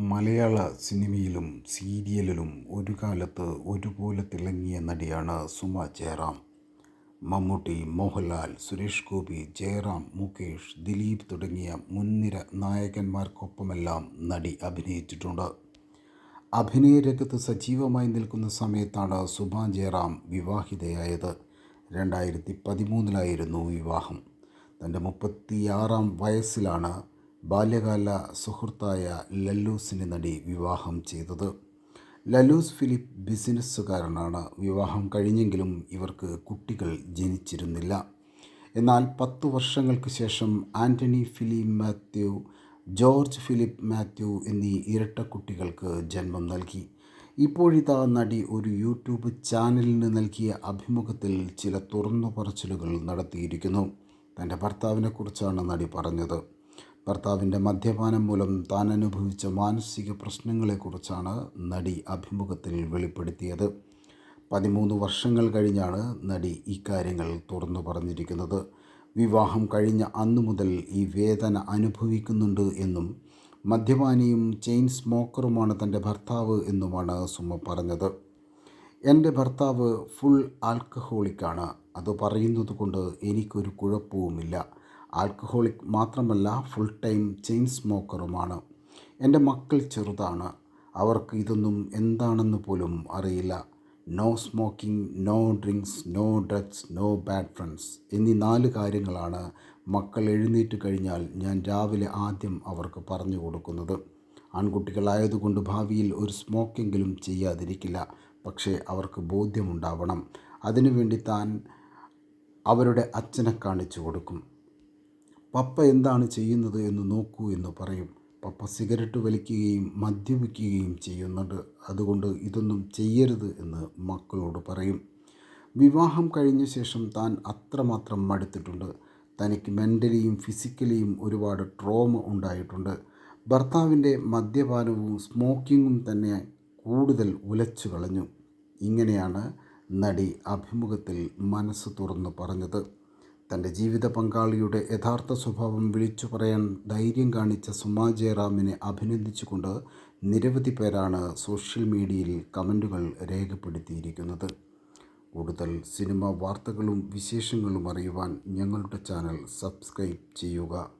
മലയാള സിനിമയിലും സീരിയലിലും ഒരു കാലത്ത് ഒരുപോലെ തിളങ്ങിയ നടിയാണ് സുമ ജയറാം. മമ്മൂട്ടി മോഹൻലാൽ സുരേഷ് ഗോപി ജയറാം മുകേഷ് ദിലീപ് തുടങ്ങിയ മുൻനിര നായകന്മാർക്കൊപ്പമെല്ലാം നടി അഭിനയിച്ചിട്ടുണ്ട്. അഭിനയ രംഗത്ത് സജീവമായി നിൽക്കുന്ന സമയത്താണ് സുമ ജയറാം വിവാഹിതയായത്. രണ്ടായിരത്തി പതിമൂന്നിലായിരുന്നു വിവാഹം. തന്റെ മുപ്പത്തിയാറാം വയസ്സിലാണ് ബാല്യകാല സുഹൃത്തായ ലല്ലൂസിനെ നടി വിവാഹം ചെയ്തത്. ലലൂസ് ഫിലിപ്പ് ബിസിനസ്സുകാരനാണ്. വിവാഹം കഴിഞ്ഞെങ്കിലും ഇവർക്ക് കുട്ടികൾ ജനിച്ചിരുന്നില്ല. എന്നാൽ പത്തു വർഷങ്ങൾക്ക് ശേഷം ആന്റണി ഫിലിപ്പ് മാത്യു ജോർജ് ഫിലിപ്പ് മാത്യു എന്നീ ഇരട്ട കുട്ടികൾക്ക് ജന്മം നൽകി. ഇപ്പോഴിതാ നടി ഒരു യൂട്യൂബ് ചാനലിന് നൽകിയ അഭിമുഖത്തിൽ ചില തുറന്നു പറച്ചിലുകൾ നടത്തിയിരിക്കുന്നു. തന്റെ ഭർത്താവിനെക്കുറിച്ചാണ് നടി പറഞ്ഞത്. ഭർത്താവിന്റെ മദ്യപാനം മൂലം താൻ അനുഭവിച്ച മാനസിക പ്രശ്നങ്ങളെക്കുറിച്ചാണ് നടി അഭിമുഖത്തിൽ വെളിപ്പെടുത്തിയത്. പതിമൂന്ന് വർഷങ്ങൾ കഴിഞ്ഞാണ് നടി ഇക്കാര്യങ്ങൾ തുറന്നു പറഞ്ഞിരിക്കുന്നത്. വിവാഹം കഴിഞ്ഞ അന്നു മുതൽ ഈ വേദന അനുഭവിക്കുന്നുണ്ട് എന്നും മദ്യപാനിയും ചെയിൻ സ്മോക്കറുമാണ് തന്റെ ഭർത്താവ് എന്നുമാണ് സുമ പറഞ്ഞത്. എന്റെ ഭർത്താവ് ഫുൾ ആൽക്കഹോളിക്കാണ്. അത് പറയുന്നത് കൊണ്ട് എനിക്കൊരു കുഴപ്പവുമില്ല. ആൽക്കഹോളിക് മാത്രമല്ല ഫുൾ ടൈം ചെയിൻ സ്മോക്കറുമാണ് എന്റെ മക്കൾ ചെറുതാണ്. അവർക്ക് ഇതൊന്നും എന്താണെന്ന് പോലും അറിയില്ല. No smoking no drinks no drugs no bad friends എന്നീ നാല് കാര്യങ്ങളാണ് മക്കൾ എഴുന്നേറ്റ് കഴിഞ്ഞാൽ ഞാൻ രാവിലെ ആദ്യം അവർക്ക് പറഞ്ഞു കൊടുക്കുന്നത്. ആൺകുട്ടികളായതുകൊണ്ട് ഭാവിയിൽ ഒരു സ്മോക്കെങ്കിലും ചെയ്യാതിരിക്കില്ല. പക്ഷേ അവർക്ക് ബോധ്യമുണ്ടാവണം. അതിനുവേണ്ടി താൻ അവരുടെ അച്ഛനെ കാണിച്ചു കൊടുക്കും. പപ്പ എന്താണ് ചെയ്യുന്നത് എന്ന് നോക്കൂ എന്ന് പറയും. പപ്പ സിഗരറ്റ് വലിക്കുകയും മദ്യപിക്കുകയും ചെയ്യുന്നുണ്ട്. അതുകൊണ്ട് ഇതൊന്നും ചെയ്യരുത് എന്ന് മക്കളോട് പറയും. വിവാഹം കഴിഞ്ഞ ശേഷം താൻ അത്രമാത്രം മടുത്തിട്ടുണ്ട്. തനിക്ക് മെന്റലിയും ഫിസിക്കലിയും ഒരുപാട് ട്രോമ ഉണ്ടായിട്ടുണ്ട്. ഭർത്താവിന്റെ മദ്യപാനവും സ്മോക്കിങ്ങും തന്നെ കൂടുതൽ ഉലച്ചു കളഞ്ഞു. ഇങ്ങനെയാണ് നടി അഭിമുഖത്തിൽ മനസ്സ് തുറന്നു പറഞ്ഞത്. തന്റെ ജീവിത പങ്കാളിയുടെ യഥാർത്ഥ സ്വഭാവം വിളിച്ചു പറയാൻ ധൈര്യം കാണിച്ച സുമാ ജയറാമിനെ അഭിനന്ദിച്ചുകൊണ്ട് നിരവധി പേരാണ് സോഷ്യൽ മീഡിയയിൽ കമന്റുകൾ രേഖപ്പെടുത്തിയിരിക്കുന്നത്. കൂടുതൽ സിനിമ വാർത്തകളും വിശേഷങ്ങളും അറിയുവാൻ ഞങ്ങളുടെ ചാനൽ സബ്സ്ക്രൈബ് ചെയ്യുക.